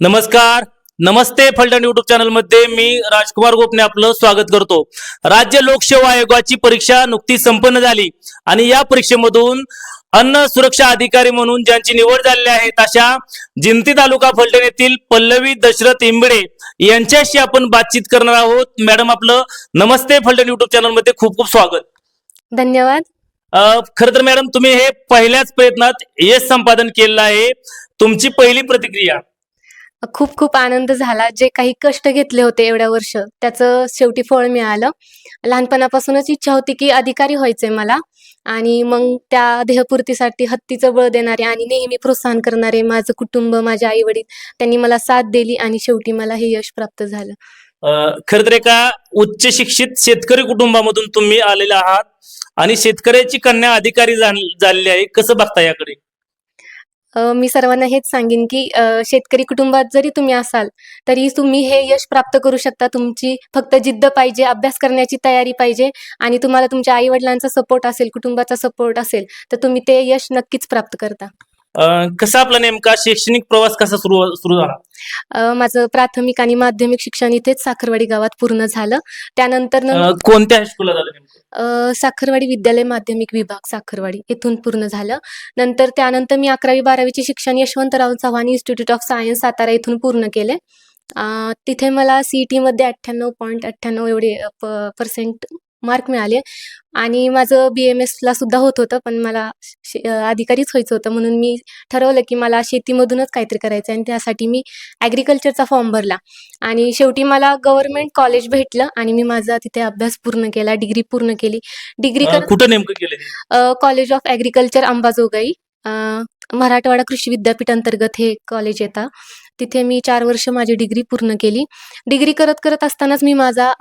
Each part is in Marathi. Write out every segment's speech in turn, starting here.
नमस्कार. नमस्ते फलटण युट्यूब चॅनलमध्ये मी राजकुमार गोपने आपलं स्वागत करतो. राज्य लोकसेवा आयोगाची परीक्षा नुकतीच संपन्न झाली आणि या परीक्षेमधून अन्न सुरक्षा अधिकारी म्हणून ज्यांची निवड झालेली आहे अशा जिंती तालुका फलटण येथील पल्लवी दशरथ इंबडे यांच्याशी आपण बातचीत करणार आहोत. मॅडम आपलं नमस्ते फलटण युट्यूब चॅनलमध्ये खूप खूप स्वागत. धन्यवाद. खरं तर मॅडम तुम्ही हे पहिल्याच प्रयत्नात यश संपादन केलेलं आहे. तुमची पहिली प्रतिक्रिया. खूप खूप आनंद झाला. जे काही कष्ट घेतले होते एवढ्या वर्ष त्याचं शेवटी फळ मिळालं. लहानपणापासूनच इच्छा होती की अधिकारी व्हायचंय मला आणि मग त्या ध्येयपूर्तीसाठी हत्तीचं बळ देणारे आणि नेहमी प्रोत्साहन करणारे माझं कुटुंब माझे आई वडील त्यांनी मला साथ दिली आणि शेवटी मला हे यश प्राप्त झालं. खर तर एका उच्च शिक्षित शेतकरी कुटुंबामधून तुम्ही आलेले आहात आणि शेतकऱ्याची कन्या अधिकारी झालेली आहे. कसं बघता याकडे? मी सर्वांना हेच सांगेन की शेतकरी कुटुंबात जरी तुम्ही असाल तरी तुम्ही हे यश प्राप्त करू शकता. तुमची फक्त जिद्द पाहिजे अभ्यास करण्याची तयारी पाहिजे आणि तुम्हाला तुमच्या आई वडिलांचा सपोर्ट असेल कुटुंबाचा सपोर्ट असेल तर तुम्ही ते यश नक्कीच प्राप्त करता. कसा आपला नेमका शैक्षणिक प्रवास कसा सुरू सुरू झाला? माझं प्राथमिक आणि माध्यमिक शिक्षण इथेच साखरवाडी गावात पूर्ण झालं. त्यानंतर अ, कोणत्या हायस्कूलला झालं नेमकं? अ, साखरवाडी विद्यालय माध्यमिक विभाग साखरवाडी इथून पूर्ण झालं. नंतर त्यानंतर मी अकरावी बारावीचे शिक्षण Yashwantrao Chavan institute of science Satara इथून पूर्ण केले. अ, तिथे मला सीईटी मध्ये अठ्ठ्याण्णव पॉईंट अठ्ठ्याण्णव एवढे पर्सेंट मार्क मिळाले. आणि माझं बी एम एसला सुद्धा होत होतं पण मला अधिकारीच व्हायचं होतं. म्हणून मी ठरवलं की मला शेतीमधूनच काहीतरी करायचं आणि त्यासाठी मी ॲग्रिकल्चरचा फॉर्म भरला. आणि शेवटी मला गव्हर्नमेंट कॉलेज भेटलं आणि मी माझा तिथे अभ्यास पूर्ण केला डिग्री पूर्ण केली. डिग्री कुठं नेमकं केलं? College of agriculture Ambajogai. Marathwada कृषी विद्यापीठ अंतर्गत हे कॉलेज येतं. तिथे मी चार वर्ष माझी डिग्री पूर्ण केली. डिग्री करत करत असतानाच मी माझा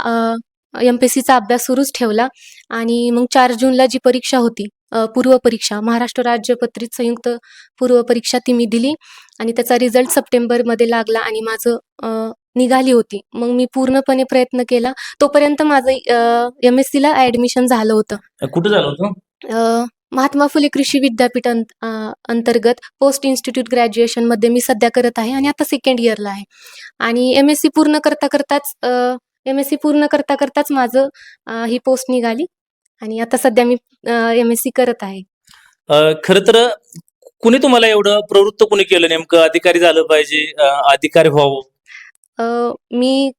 एम पी सीचा अभ्यास सुरूच ठेवला. आणि मग चार जूनला जी परीक्षा होती पूर्व परीक्षा महाराष्ट्र राज्य पत्रित संयुक्त पूर्व परीक्षा ती मी दिली. आणि त्याचा रिझल्ट सप्टेंबरमध्ये लागला आणि माझं निघाली होती. मग मी पूर्णपणे प्रयत्न केला. तोपर्यंत माझं एम एस सीला ॲडमिशन झालं होतं. कुठं झालं होतं? महात्मा फुले कृषी विद्यापीठ अंतर्गत पोस्ट इन्स्टिट्यूट ग्रॅज्युएशनमध्ये मी सध्या करत आहे आणि आता सेकंड इयरला आहे. आणि एम एस सी पूर्ण करता करताच एम एस सी पूर्ण करता करताच माझं ही पोस्ट निघाली. आणि आता सध्या मी एम एस सी करत आहे. खरं तर कुणी तुम्हाला एवढं प्रवृत्त कुणी केलं? नेमकं अधिकारी झालं पाहिजे अधिकारी व्हावं? मी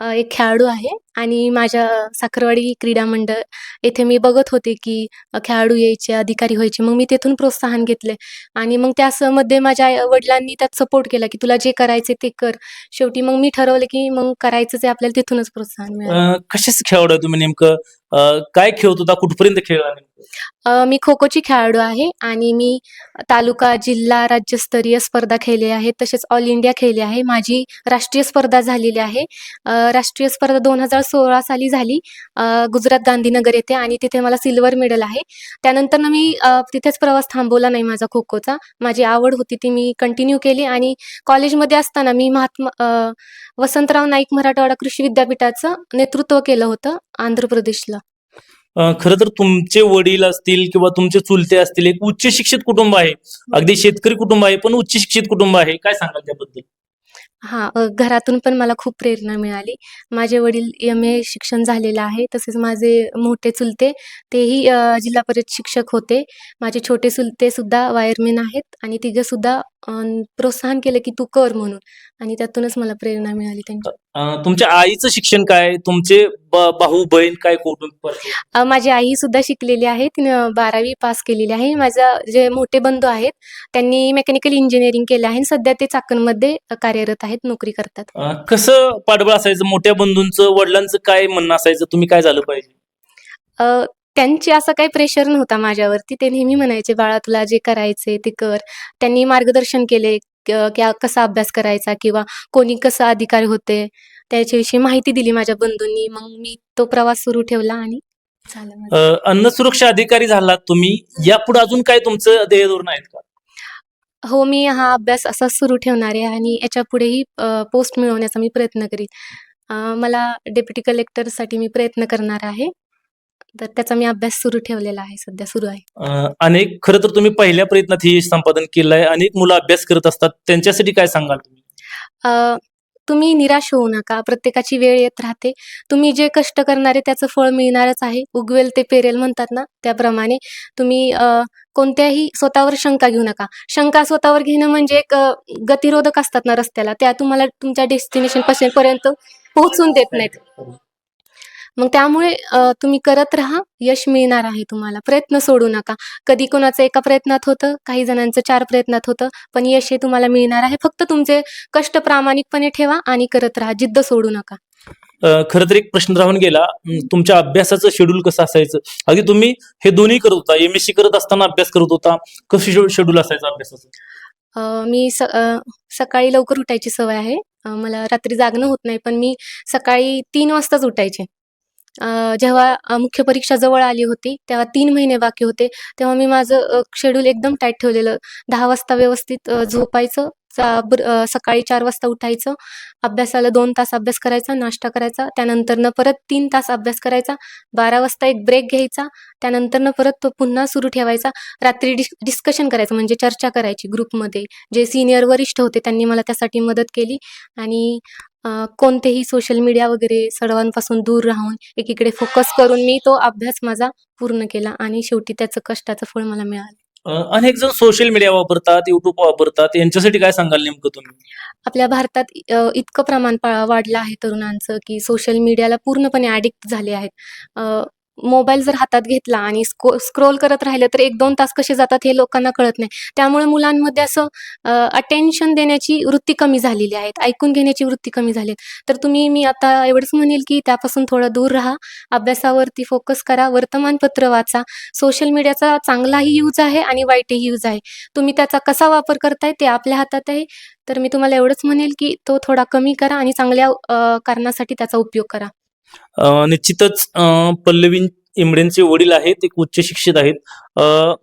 एक खेळाडू आहे. आणि माझ्या साखरवाडी क्रीडा मंडळ येथे मी बघत होते की खेळाडू यायचे अधिकारी व्हायचे. मग मी तेथून प्रोत्साहन घेतले. आणि मग त्यामध्ये माझ्या वडिलांनी त्यात सपोर्ट केला की तुला जे करायचे ते कर. शेवटी मग मी ठरवलं की मग करायचंच आहे आपल्याला तिथूनच प्रोत्साहन मिळालं. कशाच खेळाडू तुम्ही नेमकं? काय खेळत होता? कुठपर्यंत खेळला? अ, मी खो खोची खेळाडू आहे आणि मी तालुका जिल्हा राज्यस्तरीय स्पर्धा खेळली आहे. तसेच ऑल इंडिया खेळली आहे. माझी राष्ट्रीय स्पर्धा झालेली आहे. राष्ट्रीय स्पर्धा दोन हजार सोळा साली झाली गुजरात गांधीनगर येथे आणि तिथे मला सिल्वर मेडल आहे. त्यानंतर मी तिथेच प्रवास थांबवला नाही माझा खो खोचा माझी आवड होती ती मी कंटिन्यू केली आणि कॉलेजमध्ये असताना मी महात्मा वसंतराव नाईक मराठवाडा कृषी विद्यापीठाचं नेतृत्व केलं होतं आंध्र प्रदेशला. खर खरं तर तुमचे वडील असतील किंवा तुमचे चुलते असतील एक उच्च शिक्षित कुटुंब आहे. अगदी शेतकरी कुटुंब आहे पण उच्च शिक्षित कुटुंब आहे. काय सांगाल त्याबद्दल? हां, अ, घरातून पण मला खूप प्रेरणा मिळाली. माझे वडील एम-ए शिक्षण झालेलं आहे. तसेच माझे मोठे चुलते तेही अ, जिल्हा परिषद शिक्षक होते. माझे छोटे चुलते सुद्धा वायरमॅन आहेत आणि तिघं सुद्धा अ, प्रोत्साहन केलं की तू कर म्हणून आणि त्यातूनच मला प्रेरणा मिळाली त्यांची. तुमच्या आईचं शिक्षण काय तुमचे भाऊ बहीण काय? अ, माझी आई सुद्धा शिकलेली आहे. तिनं 12वी पास केलेली आहे. माझा जे मोठे बंधू आहेत, त्यांनी मेकॅनिकल इंजिनिअरिंग केलं आहे सध्या ते चाकणमध्ये कार्यरत आहेत, नोकरी करतात. कसं पाठबळ असायचं मोठ्या बंधूंचं वडिलांचं काय म्हणणं असायचं तुम्ही काय झालं पाहिजे त्यांची असं काही प्रेशर नव्हता माझ्यावरती. ते नेहमी म्हणायचे, "बाळा तुला जे करायचे ते कर." त्यांनी मार्गदर्शन केले क की कसा अभ्यास करायचा किंवा कोणी कसं अधिकारी होते, त्याच्याविषयी माहिती दिली माझ्या बंधूंनी. मग मी तो प्रवास सुरू ठेवला आणि झालं अन्न सुरक्षा अधिकारी झालात तुम्ही यापुढे अजून काय तुमचं ध्येय धोरण आहेत का हो, मी हा अभ्यास असाच सुरू ठेवणार आहे आणि याच्यापुढेही अ, पोस्ट मिळवण्याचा मी प्रयत्न करीन. मला डेप्युटी कलेक्टरसाठी मी प्रयत्न करणार आहे. तर त्याचा मी अभ्यास सुरू ठेवलेला आहे, सध्या सुरू आहे. अ, अनेक खरं तर तुम्ही पहिल्या प्रयत्नात हे संपादन केलं आहे अनेक मुलं अभ्यास करत असतात त्यांच्यासाठी काय सांगाल तुम्ही? अ, तुम्ही निराश होऊ नका प्रत्येकाची वेळ येत राहते. तुम्ही जे कष्ट करणारे त्याचं फळ मिळणारच आहे. उगवेल ते पेरेल म्हणतात ना त्याप्रमाणे तुम्ही अ, कोणत्याही स्वतःवर शंका घेऊ नका. शंका स्वतःवर घेणं म्हणजे एक अ, गतिरोधक असतात ना रस्त्याला त्या तुम्हाला तुमच्या डेस्टिनेशन पर्यंत पोहोचून देत नाहीत. मग त्यामुळे तुम्ही करत राहा. यश मिळणार आहे तुम्हाला. प्रयत्न सोडू नका. कधी कोणाचं एका प्रयत्नात होतं काही जणांचं चार प्रयत्नात होतं पण यश हे तुम्हाला मिळणार आहे. फक्त तुमचे कष्ट प्रामाणिकपणे ठेवा आणि करत राहा. जिद्द सोडू नका. खरं तर एक प्रश्न राहून गेला. तुमच्या अभ्यासाचं शेड्यूल कसं असायचं? अगदी तुम्ही हे दोन्ही करत होता. एम एस सी करत असताना अभ्यास करत होता. कसं शेड्यूल असायचं अभ्यासाचं? मी सकाळी लवकर उठायची सवय आहे. मला रात्री जागणं होत नाही पण मी सकाळी तीन वाजताच उठायचे. जेव्हा मुख्य परीक्षा जवळ आली होती तेव्हा तीन महिने बाकी होते तेव्हा मी माझं शेड्यूल एकदम टाईट ठेवलेलं. दहा वाजता व्यवस्थित झोपायचं चा- बर- सकाळी चार वाजता उठायचं अभ्यासाला दोन तास अभ्यास करायचा नाश्ता करायचा त्यानंतरनं परत तीन तास अभ्यास करायचा बारा वाजता एक ब्रेक घ्यायचा त्यानंतरनं परत तो पुन्हा सुरू ठेवायचा रात्री डिस डिस्कशन करायचं म्हणजे चर्चा करायची ग्रुपमध्ये जे सिनियर वरिष्ठ होते त्यांनी मला त्यासाठी मदत केली आणि कोणतेही सोशल मीडिया वगैरे सर्वांपासून दूर राहून एकीकडे फोकस करून मी तो अभ्यास माझा पूर्ण केला आणि शेवटी त्याचं कष्टाचं फळ मला मिळालं. अनेक जण सोशल मीडिया वापरतात युट्यूब वापरतात. यांच्यासाठी काय सांगाल नेमकं तुम्ही? आपल्या भारतात इतकं प्रमाण वाढलं आहे तरुणांचं की सोशल मीडियाला पूर्णपणे ॲडिक्ट झाले आहेत. मोबाईल जर हातात घेतला आणि स्को स्क्रोल करत राहिलं तर एक दोन तास कसे जातात हे लोकांना कळत नाही. त्यामुळे मुलांमध्ये असं अटेन्शन देण्याची वृत्ती कमी झालेली आहे ऐकून घेण्याची वृत्ती कमी झाली आहे. तर तुम्ही मी आता एवढंच म्हणेल की त्यापासून थोडं दूर राहा अभ्यासावरती फोकस करा वर्तमानपत्र वाचा. सोशल मीडियाचा चांगलाही यूज आहे आणि वाईटही यूज आहे. तुम्ही त्याचा कसा वापर करताय ते आपल्या हातात आहे. तर मी तुम्हाला एवढंच म्हणेल की तो थोडा कमी करा आणि चांगल्या कारणासाठी त्याचा उपयोग करा. निश्चितच अ, पल्लवी इमडेंचे वडील आहेत एक उच्च शिक्षित आहेत. अ,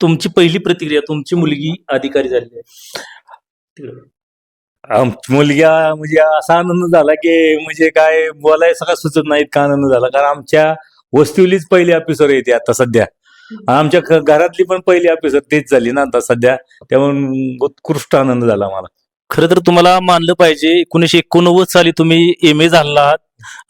तुमची पहिली प्रतिक्रिया तुमची मुलगी अधिकारी झालेली आहे. आमची मुलगा म्हणजे असा आनंद झाला की म्हणजे काय बोलायला सगळं सुचत नाही इतका आनंद झाला? कारण आमच्या वस्तीवलीच पहिली ऑफिसर येते आता सध्या. आमच्या घरातली पण पहिली ऑफिसर तेच झाली ना आता सध्या. त्यामुळे उत्कृष्ट आनंद झाला मला खरं तर तुम्हाला मानलं पाहिजे एकोणीशे एकोणनव्वद साली तुम्ही एम ए झाला आहात.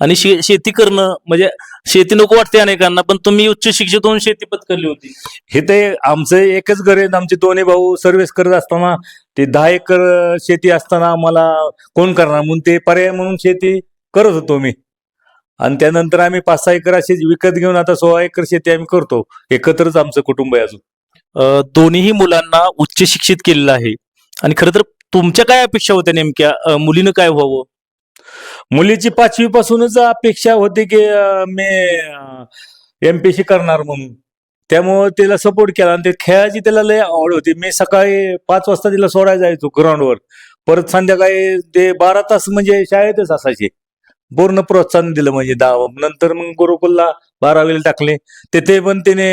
आणि शे, शेती करणं म्हणजे शेती नको वाटते अनेकांना पण तुम्ही उच्च शिक्षित होऊन शेती पत्करली होती. हे ते आमचं एकच घर आहे आमचे दोन्ही भाऊ सर्व्हिस करत असताना ते दहा एकर शेती असताना आम्हाला कोण करणार? म्हणून ते पर्याय म्हणून शेती करत होतो मी. आणि त्यानंतर आम्ही पाच सहा एकर अशी विकत घेऊन आता सोळा एकर शेती आम्ही करतो. एकत्रच आमचं कुटुंब आहे अजून. दोन्हीही मुलांना उच्च शिक्षित केलेलं आहे. आणि खरं तर तुमच्या काय अपेक्षा होत्या नेमक्या? मुलीनं काय व्हावं? मुलीची पाचवी पासूनच अपेक्षा होती की मी एम पी सी करणार म्हणून. त्यामुळं तिला सपोर्ट केला आणि ते खेळाची त्याला लय आवड होती. मी सकाळी पाच वाजता तिला सोडायला जायचो ग्राउंडवर परत संध्याकाळी ते बारा तास म्हणजे शाळेतच असायचे. पूर्ण प्रोत्साहन दिलं म्हणजे दहा नंतर मग गुरुकुलला बारावीला टाकले. तिथे पण तिने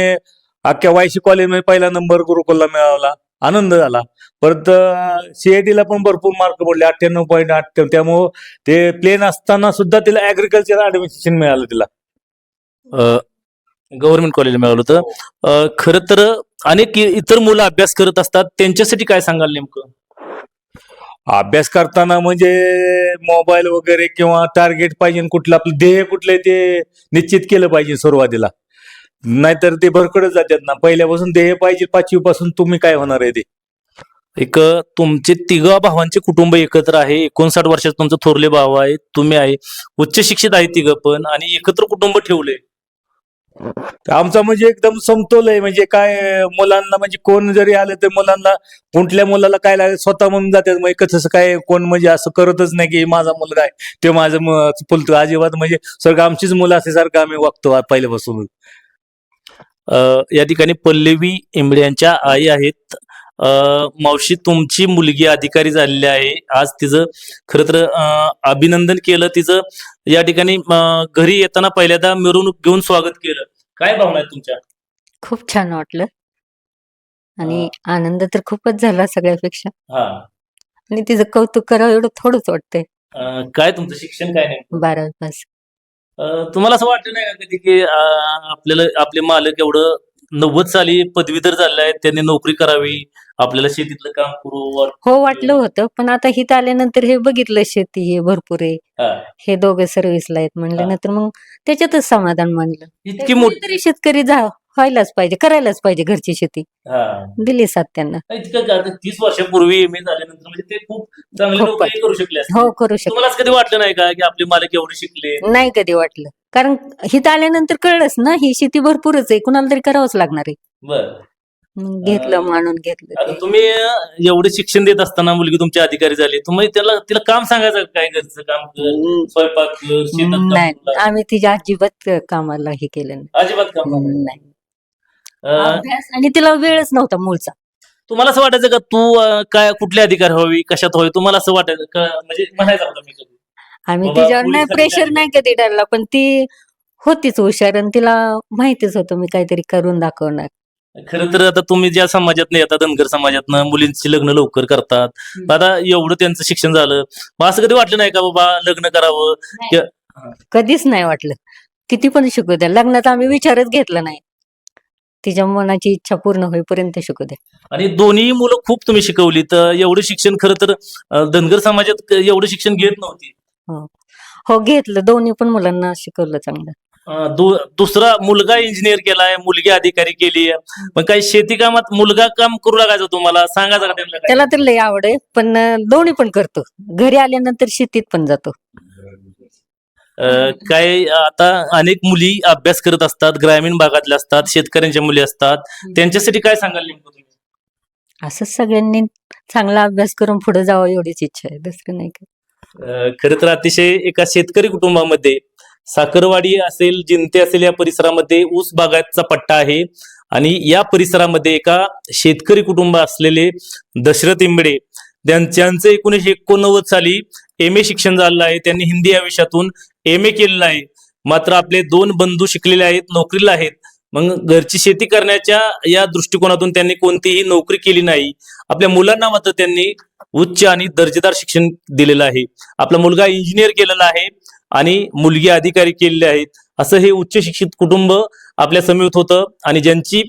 अख्ख्या वायशी कॉलेजमध्ये पहिला नंबर गुरुकुलला मिळवला आनंद झाला. परत सीआयटी ला पण भरपूर मार्क पडले अठ्ठ्याण्णव पॉईंट आठ त्यामुळं ते प्लेन असताना सुद्धा तिला ऍग्रिकल्चर ऍडमिशन मिळालं तिला. गव्हर्नमेंट कॉलेज मिळालं होतं. खरं तर अनेक इतर मुलं अभ्यास करत असतात. त्यांच्यासाठी काय सांगाल नेमकं? अभ्यास करताना म्हणजे मोबाईल वगैरे किंवा टार्गेट पाहिजे कुठलं आपलं ध्येय कुठलं ते निश्चित केलं पाहिजे सुरुवातीला. नाहीतर ते भरकडच जातात ना. पहिल्यापासून ध्येय पाहिजे पाचवी पासून तुम्ही काय होणार आहे ते? एक तुमचे तिघा भावांचे कुटुंब एकत्र आहे. एकोणसाठ वर्षाचं तुमचं थोरले भाव आहे तुम्ही आहे. उच्च शिक्षित आहे तिघं पण आणि एकत्र कुटुंब ठेवले आमचा म्हणजे एकदम समतोल आहे. म्हणजे काय मुलांना म्हणजे कोण जरी आलं तर मुलांना कुठल्या मुलाला काय लागेल स्वतः म्हणून जातात. मग एकच काय कोण म्हणजे असं करतच नाही की माझा मुलगा आहे. ते माझं फुलतो अजिबात म्हणजे सगळं आमचीच मुलं असल्यासारखं आम्ही वागतो पहिल्यापासून. या ठिकाणी पल्लवी इमडे यांच्या आई आहेत. मावशी तुमची मुलगी अधिकारी झालेली आहे. आज तिचं खरं तर अभिनंदन केलं. तिचं या ठिकाणी घरी येताना पहिल्यांदा मिरवणूक घेऊन स्वागत केलं. काय भावना आहेत तुमच्या? खूप छान वाटलं. आणि आनंद तर खूपच झाला सगळ्यापेक्षा. हा. आणि तिचं कौतुक करावं एवढं थोडंच वाटतंय. अ, काय तुमचं शिक्षण काय नाही बारावी पास. तुम्हाला असं वाटलं नाही का कधी की आपल्याला आपले मालक एवढं नव्वद साली पदवीधर झाले आहेत त्यांनी नोकरी करावी आपल्याला शेतीतलं काम करू हो वाटलं होतं पण आता हिथं आल्यानंतर हे बघितलं शेती हे भरपूर आहे. हा. दोघे सर्व्हिसला आहेत म्हणल्यानंतर मग त्याच्यातच समाधान मानलं इतकी मोठी तरी शेतकरी झा व्हायलाच पाहिजे करायलाच पाहिजे घरची शेती. हा. दिली साथ त्यांना इतकं का आता तीस वर्षापूर्वी ए झाल्यानंतर म्हणजे ते खूप चांगली खूप नोकरी करू शकले हो करू शकतो असं कधी वाटलं नाही का की आपले मालक एवढे शिकले? नाही कधी वाटलं. कारण हिथं आल्यानंतर कळलंच ना ही शेती भरपूरच आहे कुणाला तरी करावंच लागणार आहे. बर. मग घेतलं मानून घेतलं ते. तुम्ही एवढे शिक्षण देत असताना मुलगी तुमची अधिकारी झाली तुम्ही त्याला तिला काम सांगायचं? काय घरचं काम कर स्वयंपाक कर शेतात काम नाही कर. आम्ही तिच्या अजिबात कामाला हे केलं नाही. अजिबात काम करायचं. नाही. अभ्यास आणि तिला वेळच नव्हता मूळचा. तुम्हाला असं वाटायचं का तू काय कुठले अधिकार व्हावी कशात व्हावी तुम्हाला असं वाटायचं म्हणजे म्हणायचं होतं मी कधी. आम्ही बाबा, तिच्यावर नाही प्रेशर नाही कधी टाळला पण ती होतीच हुशार आणि तिला माहितीच होतं मी काहीतरी करून दाखवणार. खरं तर आता तुम्ही ज्या समाजात नाही आता धनगर समाजातनं मुलींची लग्न लवकर करतात. हम्म. आता एवढं त्यांचं शिक्षण झालं मग असं कधी वाटलं नाही का बाबा लग्न करावं? कधीच नाही वाटलं. किती पण शिकू द्या लग्नात आम्ही विचारच घेतला नाही. तिच्या मनाची इच्छा पूर्ण होईपर्यंत शिकू द्या आणि दोन्ही मुलं खूप तुम्ही शिकवली. तर एवढं शिक्षण खरं तर अं, धनगर समाजात एवढं शिक्षण घेत नव्हती. हो. घेतलं. दोन्ही पण मुलांना शिकवलं चांगलं. अं, दु- दुसरा मुलगा इंजिनियर केलाय मुलगी अधिकारी केली पण काही शेती कामात मुलगा काम करू लागायचं तुम्हाला? सांगायचं का त्यांना काय? त्याला तर लय आवड आहे पण अं, दोन्ही पण करतो. घरी आल्यानंतर शेतीत पण जातो. काय आता अनेक मुली अभ्यास करत असतात ग्रामीण भागातल्या असतात शेतकऱ्यांच्या मुली असतात. त्यांच्यासाठी काय सांगाल नेमकं तुम्ही? असंच सगळ्यांनी चांगला अभ्यास करून पुढे जावं एवढीच इच्छा आहे दुसरं नाही काय. अं, खरं तर अतिशय एका शेतकरी कुटुंबामध्ये साखरवाडी असेल जिंते असेल या परिसरामध्ये ऊस बागायतचा पट्टा आहे. आणि या परिसरामध्ये एका शेतकरी कुटुंब असलेले दशरथ इंबडे त्यांचं एकोणीशे एकोणनव्वद साली एम ए शिक्षण झालेलं आहे. त्यांनी हिंदी या विषयातून एम ए केलेलं आहे. मात्र आपले दोन बंधू शिकलेले आहेत नोकरीला आहेत. मग घरची शेती करण्याच्या या दृष्टिकोनातून त्यांनी कोणतीही नोकरी केली नाही. आपल्या मुलांना मात्र त्यांनी उच्च आणि दर्जेदार शिक्षण दिलेलं आहे. आपला मुलगा इंजिनियर केलेला आहे आणि मुलगी अधिकारी केलेली आहेत असं हे उच्च शिक्षित कुटुंब आपल्या समीप होतं आणि ज्यांची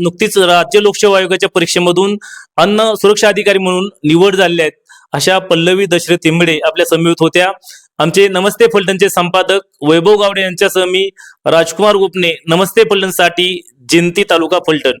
नुकतीच राज्य लोकसेवा आयोगाच्या परीक्षेमधून अन्न सुरक्षा अधिकारी म्हणून निवड झालेल्या आहेत अशा पल्लवी दशरथ तिंबडे आपल्या समीप होत्या. आमचे नमस्ते फलटणचे संपादक वैभव गावडे यांच्यासह मी राजकुमार गुपने नमस्ते फलटणसाठी जिंती तालुका फलटण.